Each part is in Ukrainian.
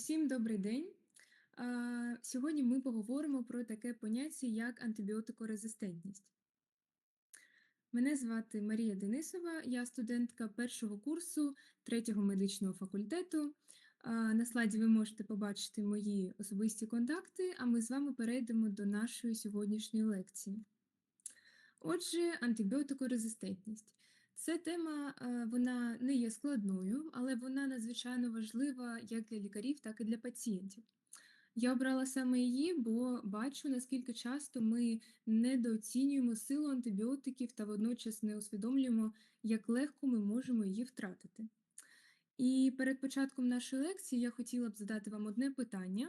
Усім добрий день. Сьогодні ми поговоримо про таке поняття, як антибіотикорезистентність. Мене звати Марія Денисова, я студентка першого курсу третього медичного факультету. На слайді ви можете побачити мої особисті контакти, а ми з вами перейдемо до нашої сьогоднішньої лекції. Отже, антибіотикорезистентність. Ця тема вона не є складною, але вона надзвичайно важлива як для лікарів, так і для пацієнтів. Я обрала саме її, бо бачу, наскільки часто ми недооцінюємо силу антибіотиків та водночас не усвідомлюємо, як легко ми можемо її втратити. І перед початком нашої лекції я хотіла б задати вам одне питання.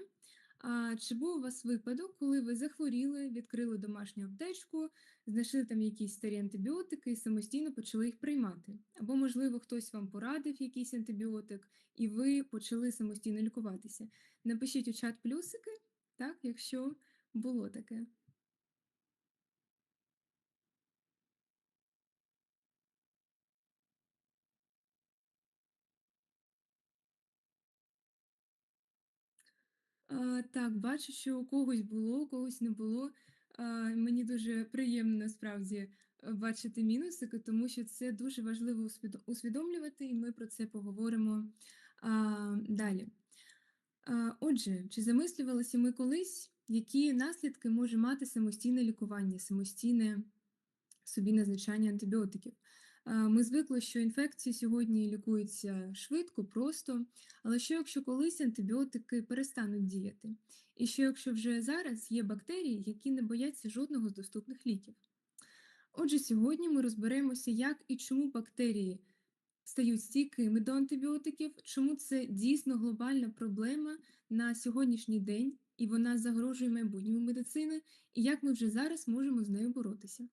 А чи був у вас випадок, коли ви захворіли, відкрили домашню аптечку, знайшли там якісь старі антибіотики і самостійно почали їх приймати? Або, можливо, хтось вам порадив якийсь антибіотик, і ви почали самостійно лікуватися? Напишіть у чат плюсики, так, якщо було таке. Так, бачу, що у когось було, у когось не було. Мені дуже приємно насправді е, бачити мінусики, тому що це дуже важливо усвідомлювати, і ми про це поговоримо далі. Отже, чи замислювалися ми колись, які наслідки може мати самостійне лікування, самостійне собі назначання антибіотиків? Ми звикли, що інфекції сьогодні лікуються швидко, просто, але що якщо колись антибіотики перестануть діяти? І що якщо вже зараз є бактерії, які не бояться жодного з доступних ліків? Отже, сьогодні ми розберемося, як і чому бактерії стають стійкими до антибіотиків, чому це дійсно глобальна проблема на сьогоднішній день, і вона загрожує майбутньому медицини, і як ми вже зараз можемо з нею боротися.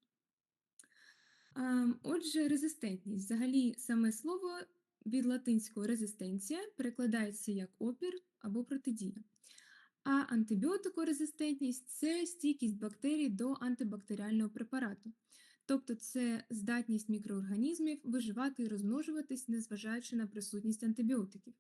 Отже, резистентність. Взагалі, саме слово від латинського резистенція перекладається як опір або протидія. А антибіотикорезистентність це стійкість бактерій до антибактеріального препарату. Тобто це здатність мікроорганізмів виживати і розмножуватись, незважаючи на присутність антибіотиків.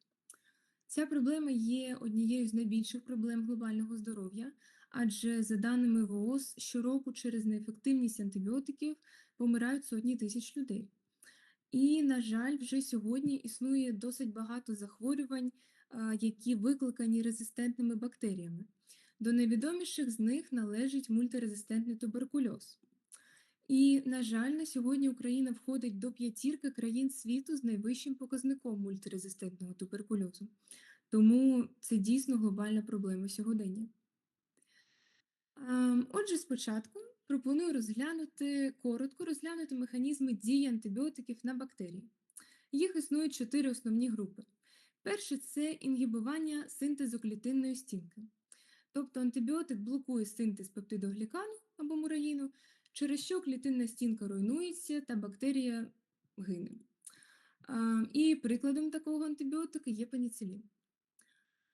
Ця проблема є однією з найбільших проблем глобального здоров'я, адже за даними ВООЗ, щороку через неефективність антибіотиків помирають сотні тисяч людей. І, на жаль, вже сьогодні існує досить багато захворювань, які викликані резистентними бактеріями. До найвідоміших з них належить мультирезистентний туберкульоз. І, на жаль, на сьогодні Україна входить до п'ятірки країн світу з найвищим показником мультирезистентного туберкульозу. Тому це дійсно глобальна проблема сьогодення. Отже, спочатку пропоную розглянути коротко розглянути механізми дії антибіотиків на бактерії. Їх існують чотири основні групи. Перше це інгібування синтезу клітинної стінки. Тобто антибіотик блокує синтез пептидоглікану або мураїну, через що клітинна стінка руйнується та бактерія гине. І прикладом такого антибіотика є пеніцилін.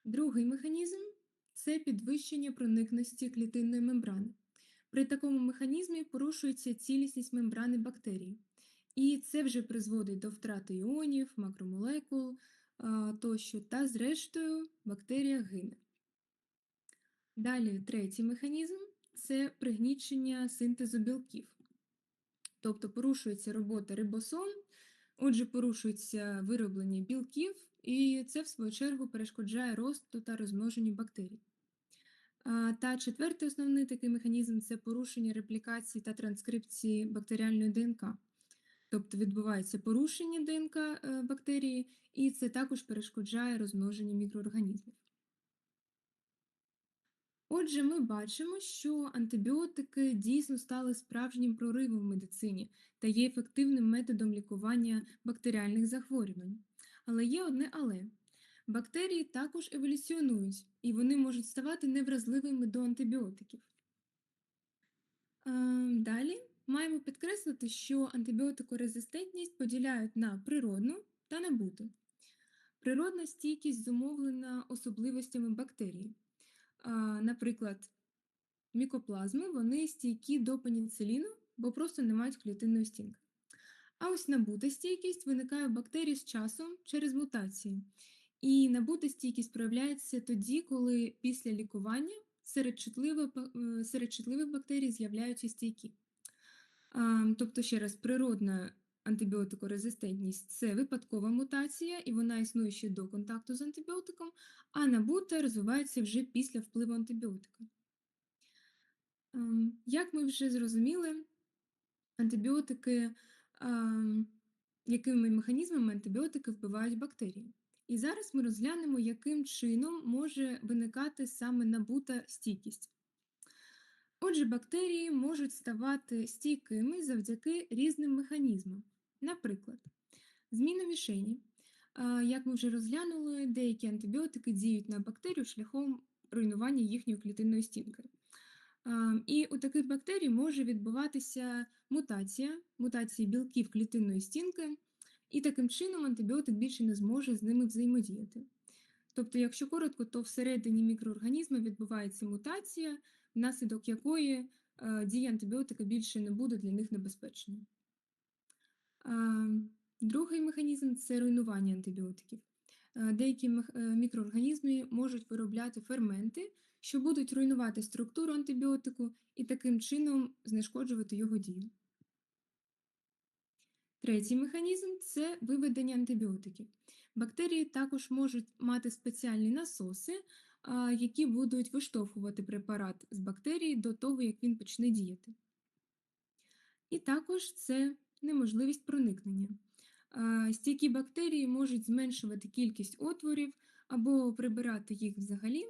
Другий механізм це підвищення проникності клітинної мембрани. При такому механізмі порушується цілісність мембрани бактерій. І це вже призводить до втрати іонів, макромолекул тощо, та, зрештою, бактерія гине. Далі третій механізм це пригнічення синтезу білків. Тобто порушується робота рибосом, отже, порушується вироблення білків, і це, в свою чергу, перешкоджає росту та розмноженню бактерій. Та четвертий основний такий механізм це порушення реплікації та транскрипції бактеріальної ДНК. Тобто відбувається порушення ДНК е, бактерії, і це також перешкоджає розмноженню мікроорганізмів. Отже, ми бачимо, що антибіотики дійсно стали справжнім проривом в медицині та є ефективним методом лікування бактеріальних захворювань. Але є одне але. Бактерії також еволюціонують, і вони можуть ставати невразливими до антибіотиків. Ем, далі маємо підкреслити, що антибіотикорезистентність поділяють на природну та набуту. Природна стійкість зумовлена особливостями бактерії. Наприклад, мікоплазми вони стійкі до пеніциліну, бо просто не мають клітинної стінки. А ось набута стійкість виникає у бактерій з часом через мутації. І набута стійкість проявляється тоді, коли після лікування серед чутливих, е, серед чутливих бактерій з'являються стійкі. Тобто, ще раз, природна антибіотикорезистентність це випадкова мутація, і вона існує ще до контакту з антибіотиком, а набута розвивається вже після впливу антибіотика. Як ми вже зрозуміли, антибіотики, якими механізмами антибіотики вбивають бактерії. І зараз ми розглянемо, яким чином може виникати саме набута стійкість. Отже, бактерії можуть ставати стійкими завдяки різним механізмам. Наприклад, зміна мішені. Як ми вже розглянули, деякі антибіотики діють на бактерію шляхом руйнування їхньої клітинної стінки. І у таких бактерій може відбуватися мутація, мутації білків клітинної стінки, і таким чином антибіотик більше не зможе з ними взаємодіяти. Тобто, якщо коротко, то всередині мікроорганізму відбувається мутація, внаслідок якої е, дія антибіотика більше не буде для них небезпечною. А, Другий механізм це руйнування антибіотиків. Е, Деякі е, мікроорганізми можуть виробляти ферменти, що будуть руйнувати структуру антибіотику і таким чином знешкоджувати його дію. Третій механізм це виведення антибіотиків. Бактерії також можуть мати спеціальні насоси, які будуть виштовхувати препарат з бактерії до того, як він почне діяти. І також це неможливість проникнення. Стійкі бактерії можуть зменшувати кількість отворів або прибирати їх взагалі,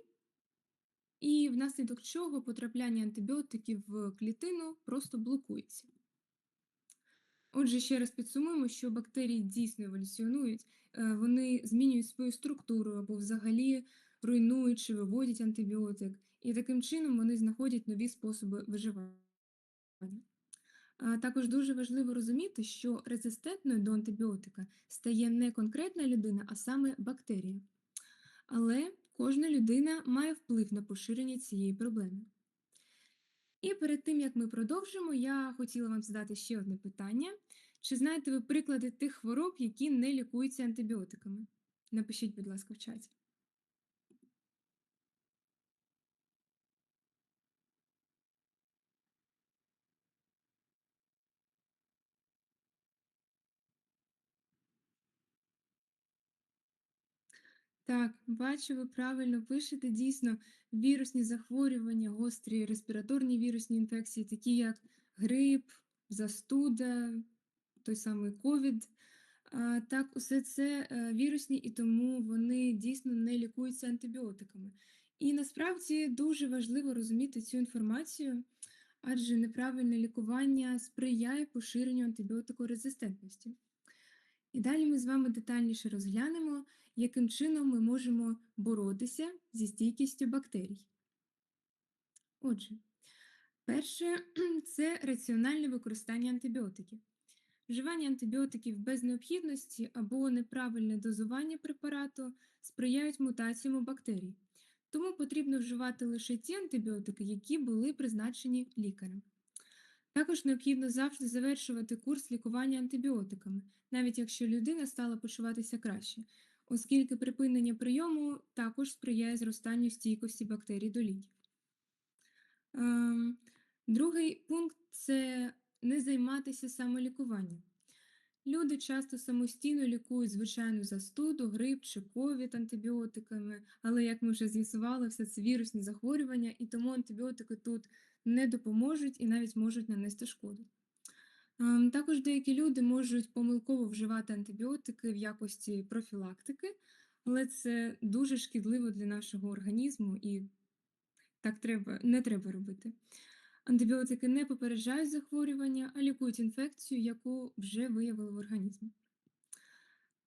і внаслідок чого потрапляння антибіотиків в клітину просто блокується. Отже, ще раз підсумуємо, що бактерії дійсно еволюціонують, е, вони змінюють свою структуру або взагалі руйнують чи виводять антибіотик, і таким чином вони знаходять нові способи виживання. Також дуже важливо розуміти, що резистентною до антибіотика стає не конкретна людина, а саме бактерія. Але кожна людина має вплив на поширення цієї проблеми. І перед тим як ми продовжимо, я хотіла вам задати ще одне питання. Чи знаєте ви приклади тих хвороб, які не лікуються антибіотиками? Напишіть, будь ласка, в чаті. Так, бачу, ви правильно пишете. Дійсно, вірусні захворювання, гострі респіраторні вірусні інфекції, такі як грип, застуда, той самий ковід. Так, усе це е, вірусні, і тому вони дійсно не лікуються антибіотиками. І насправді дуже важливо розуміти цю інформацію, адже неправильне лікування сприяє поширенню антибіотикорезистентності. І далі ми з вами детальніше розглянемо, яким чином ми можемо боротися зі стійкістю бактерій. Отже, перше це раціональне використання антибіотиків. Вживання антибіотиків без необхідності або неправильне дозування препарату сприяють мутаціям у бактерій. Тому потрібно вживати лише ті антибіотики, які були призначені лікарем. Також необхідно завжди завершувати курс лікування антибіотиками, навіть якщо людина стала почуватися краще, оскільки припинення прийому також сприяє зростанню стійкості бактерій до ліків. Ем, Другий пункт це не займатися самолікуванням. Люди часто самостійно лікують звичайну застуду, грип чи ковід антибіотиками, але, як ми вже з'ясували, все це вірусні захворювання, і тому антибіотики тут не допоможуть і навіть можуть нанести шкоду. Ем, Також деякі люди можуть помилково вживати антибіотики в якості профілактики, але це дуже шкідливо для нашого організму і так треба, не треба робити. Антибіотики не попереджають захворювання, а лікують інфекцію, яку вже виявили в організмі.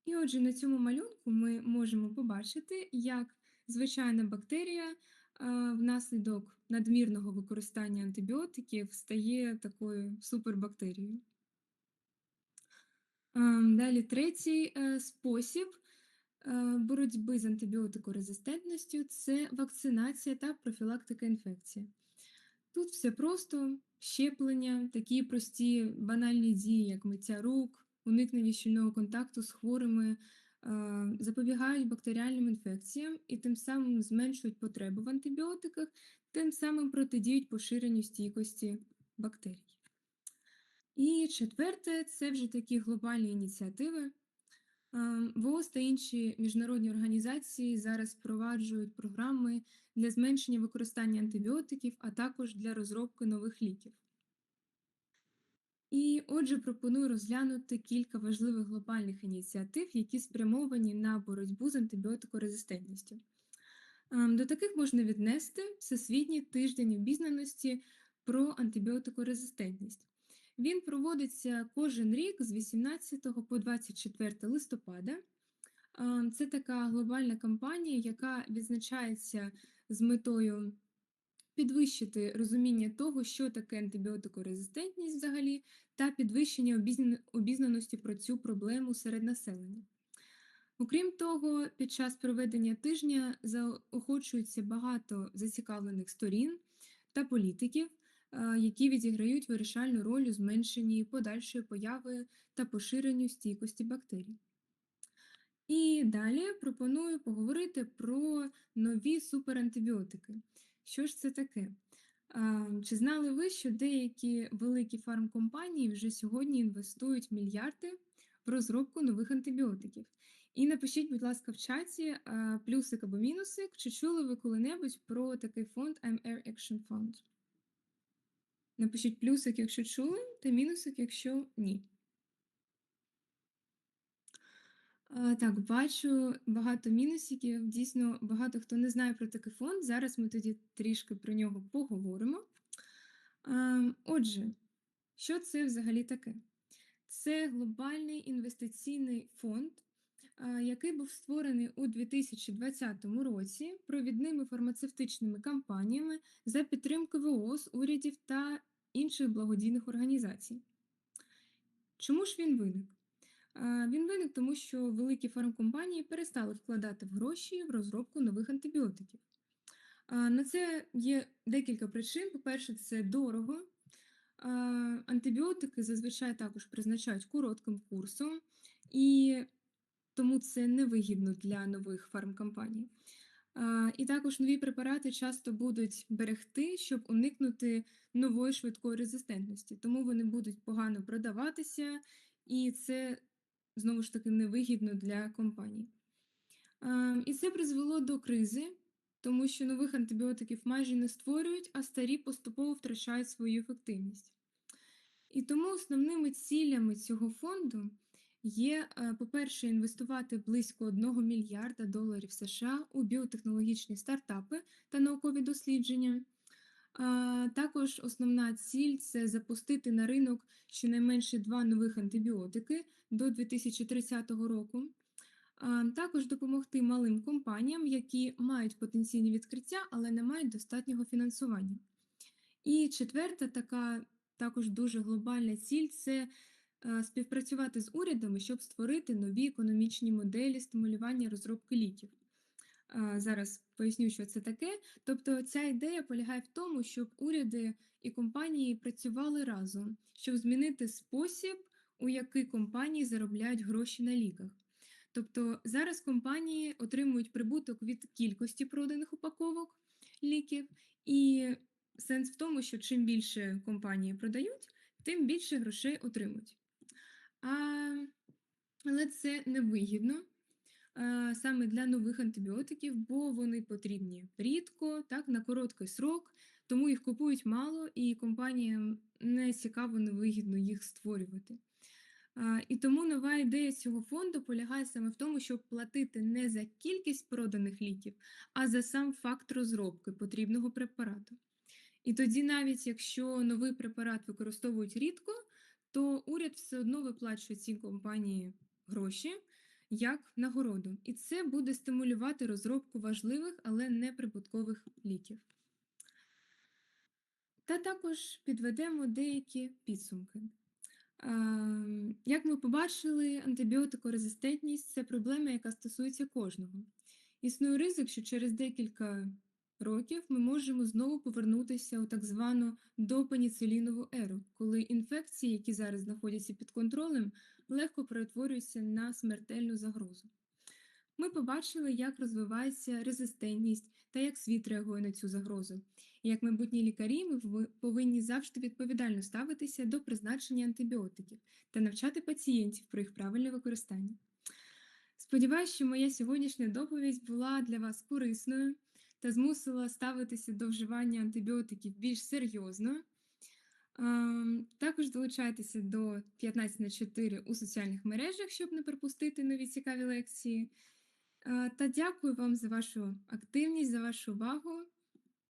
І отже, на цьому малюнку ми можемо побачити, як звичайна бактерія внаслідок надмірного використання антибіотиків стає такою супербактерією. Далі третій е, спосіб е, боротьби з антибіотикорезистентністю це вакцинація та профілактика інфекції. Тут все просто щеплення, такі прості банальні дії, як миття рук, уникнення щільного контакту з хворими запобігають бактеріальним інфекціям і тим самим зменшують потребу в антибіотиках, тим самим протидіють поширенню стійкості бактерій. І четверте це вже такі глобальні ініціативи. Ем, ВООЗ та інші міжнародні організації зараз впроваджують програми для зменшення використання антибіотиків, а також для розробки нових ліків. І отже, пропоную розглянути кілька важливих глобальних ініціатив, які спрямовані на боротьбу з антибіотикорезистентністю. Ем, До таких можна віднести Всесвітній тиждень обізнаності про антибіотикорезистентність. Він проводиться кожен рік з 18 по 24 листопада. Ем, Це така глобальна кампанія, яка відзначається з метою підвищити розуміння того, що таке антибіотикорезистентність взагалі, та підвищення обізнаності про цю проблему серед населення. Окрім того, під час проведення тижня заохочується багато зацікавлених сторін та політиків, е, які відіграють вирішальну роль у зменшенні подальшої появи та поширенню стійкості бактерій. І далі пропоную поговорити про нові суперантибіотики. Що ж це таке? Чи знали ви, що деякі великі фармкомпанії вже сьогодні інвестують мільярди в розробку нових антибіотиків? І напишіть, будь ласка, в чаті плюсик або мінусик, чи чули ви коли-небудь про такий фонд MR Action Fund? Напишіть плюсик, якщо чули, та мінусик, якщо ні. Так, бачу багато мінусиків. Дійсно, багато хто не знає про такий фонд. Зараз ми тоді трішки про нього поговоримо. Ем, Отже, що це взагалі таке? Це глобальний інвестиційний фонд, який був створений у 2020 році провідними фармацевтичними компаніями за підтримки ВООЗ, урядів та інших благодійних організацій. Чому ж він виник? Він виник тому, що великі фармкомпанії перестали вкладати в гроші в розробку нових антибіотиків. На це є декілька причин. По-перше, це дорого. Антибіотики зазвичай також призначають коротким курсом, і тому це невигідно для нових фармкомпаній. І також нові препарати часто будуть берегти, щоб уникнути нової швидкої резистентності, тому вони будуть погано продаватися, і це знову ж таки невигідно для компаній. І це призвело до кризи, тому що нових антибіотиків майже не створюють, а старі поступово втрачають свою ефективність. І тому основними цілями цього фонду є, е, по-перше, інвестувати близько 1 мільярда доларів США у біотехнологічні стартапи та наукові дослідження. Також основна ціль це запустити на ринок щонайменше два нових антибіотики до 2030 року. Також допомогти малим компаніям, які мають потенційні відкриття, але не мають достатнього фінансування. І четверта така також дуже глобальна ціль це е, співпрацювати з урядами, щоб створити нові економічні моделі стимулювання розробки ліків. Зараз поясню, що це таке. Тобто, ця ідея полягає в тому, щоб уряди і компанії працювали разом, щоб змінити спосіб, у який компанії заробляють гроші на ліках. Тобто зараз компанії отримують прибуток від кількості проданих упаковок ліків, і сенс в тому, що чим більше компанії продають, тим більше грошей отримують. А, Але це невигідно саме для нових антибіотиків, бо вони потрібні рідко, так, на короткий срок, тому їх купують мало, і компаніям не цікаво, невигідно їх створювати. І тому нова ідея цього фонду полягає саме в тому, щоб платити не за кількість проданих ліків, а за сам факт розробки потрібного препарату. І тоді, навіть якщо новий препарат використовують рідко, то уряд все одно виплачує цій компанії гроші як нагороду. І це буде стимулювати розробку важливих, але неприбуткових ліків. Та також підведемо деякі підсумки. Як ми побачили, антибіотикорезистентність це проблема, яка стосується кожного. Існує ризик, що через декілька років ми можемо знову повернутися у так звану допеніцилінову еру, коли інфекції, які зараз знаходяться під контролем, легко перетворюються на смертельну загрозу. Ми побачили, як розвивається резистентність та як світ реагує на цю загрозу. І як майбутні лікарі, ми повинні завжди відповідально ставитися до призначення антибіотиків та навчати пацієнтів про їх правильне використання. Сподіваюсь, що моя сьогоднішня доповідь була для вас корисною та змусила ставитися до вживання антибіотиків більш серйозно. Також долучайтеся до 15 на 4 у соціальних мережах, щоб не пропустити нові цікаві лекції. Та дякую вам за вашу активність, за вашу увагу.